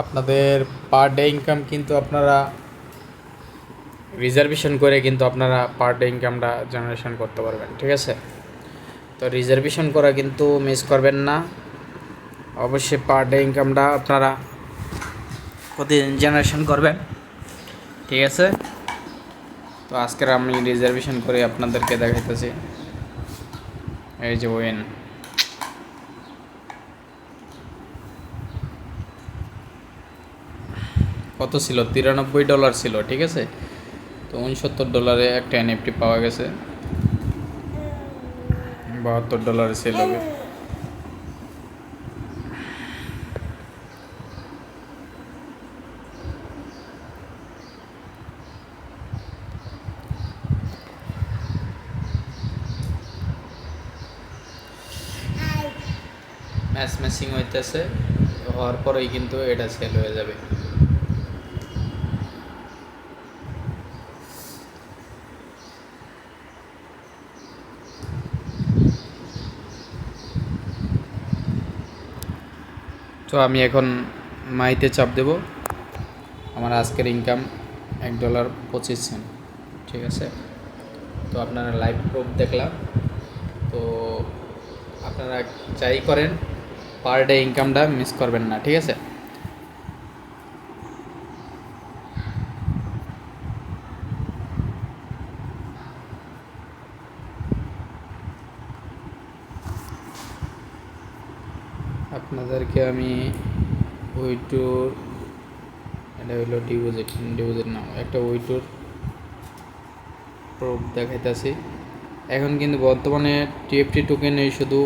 আপনাদের per day income কিন্তু আপনারা রিজার্ভেশন করে কিন্তু আপনারা পার ডে ইনকামটা জেনারেশন করতে পারবেন, ঠিক আছে? তো রিজার্ভেশন করা কিন্তু মিস করবেন না। অবশ্যই পার ডে ইনকামটা আপনারা প্রতিদিন জেনারেশন করবেন, ঠিক আছে? তো আজকের আমি রিজার্ভেশন করে আপনাদেরকে দেখাইতেছি। এই যে ওয়েন। কত ছিল? তিরানব্বই ডলার ছিল, ঠিক আছে? তো উনসত্তর ডলারে একটা এনএফটি পাওয়া গেছে। বাহাত্তর ডলারে সেল হবে। ম্যাচ ম্যাচিং হইতেছে, হওয়ার পরেই কিন্তু এটা সেল হয়ে যাবে। তো আমি এখন মাইতে চাপ দেব। আমার আজকের ইনকাম এক ডলার পঁচিশ সেন্ট ঠিক আছে? তো আপনারা লাইভ প্রুফ দেখলাম। তো আপনারা যাই করেন পার ডে ইনকামটা মিস করবেন না, ঠিক আছে? আপনাদেরকে আমি ওইটুর এটা হলো ডিপোজিট ডিপোজিট নাও একটা ওইটুর প্রুফ দেখাইতেছি। এখন কিন্তু বর্তমানে টিএফটি টোকেনে শুধু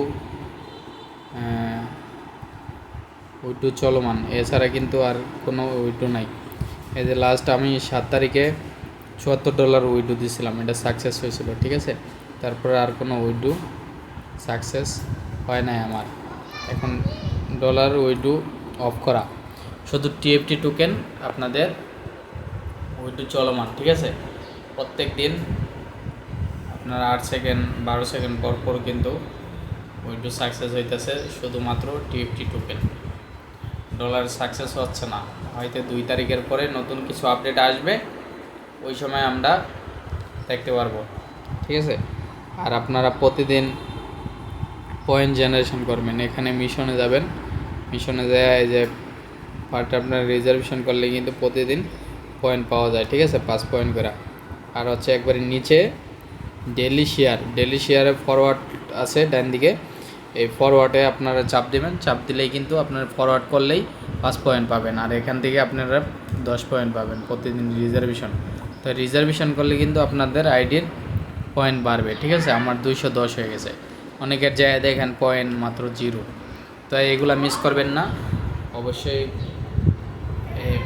ওইটু চলমান, এছাড়া কিন্তু আর কোনো ওইটু নাই। এই যে লাস্ট আমি সাত তারিখে চুয়াত্তর ডলার উইডু দিয়েছিলাম এটা সাকসেস হয়েছিল, ঠিক আছে? তারপরে আর কোনো উইডু সাকসেস হয় নাই আমার। এখন ডলার উইডু অফ করা। শুধু টিএফটি টোকেন আপনাদের উইডু চলমান, ঠিক আছে? প্রত্যেক দিন আপনার আট সেকেন্ড বারো সেকেন্ড পর পর কিন্তু উইডু সাকসেস হইতেছে শুধুমাত্র টিএফটি টোকেন ডলার সাকসেস হচ্ছে না, হয়তো দুই তারিখের পরে নতুন কিছু আপডেট আসবে, ওই সময় আমরা দেখতে পারব, ঠিক আছে? আর আপনারা প্রতিদিন পয়েন্ট জেনারেশন করবেন, এখানে মিশনে যাবেন। মিশনে যায় যে পার্ট আপনার রিজার্ভেশন করলে কিন্তু প্রতিদিন পয়েন্ট পাওয়া যায়, ঠিক আছে? পাঁচ পয়েন্ট করে। আর হচ্ছে একবারে নিচে ডেলি শেয়ার ডেলি শেয়ারে ফরওয়ার্ড আছে ডান দিকে। এই ফরওয়ার্ডে আপনারা চাপ দেবেন, চাপ দিলেই কিন্তু আপনার ফরওয়ার্ড করলেই পাঁচ পয়েন্ট পাবেন। আর এখান থেকে আপনারা দশ পয়েন্ট পাবেন প্রতিদিন রিজার্ভেশন তো রিজার্ভেশন করলে কিন্তু আপনাদের আইডির পয়েন্ট বাড়বে, ঠিক আছে? আমার দুইশো দশ হয়ে গেছে। অনেকের জায়গায় দেখেন পয়েন্ট মাত্র জিরো তো এগুলা মিস করবেন না। অবশ্যই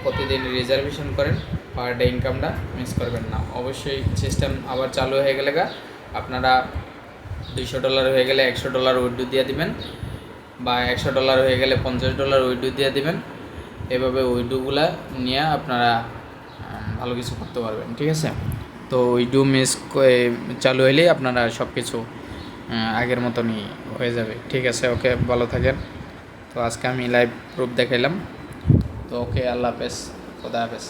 প্রতিদিন রিজার্ভেশন করেন পার ডে ইনকামটা মিস করবেন না। অবশ্যই সিস্টেম আবার চালু হয়ে গেলে গা, আপনারা দুইশো ডলার হয়ে গেলে একশো ডলার উইড্রো দিয়ে দিবেন, বা একশো ডলার হয়ে গেলে পঞ্চাশ ডলার উইড্রো দিয়ে দিবেন। এভাবে উইড্রোগুলা নিয়ে আপনারা ভালো কিছু করতে পারবেন, ঠিক আছে? তো উইড্রো মিস চালু হলেই আপনারা সব কিছু আগের মতনই হয়ে যাবে। ঠিক আছে, ওকে ভালো থাকেন। তো আজকে আমি লাইভ প্রুফ দেখাইলাম। তো ওকে আল্লাহ হাফেজ, খোদা হাফেজ।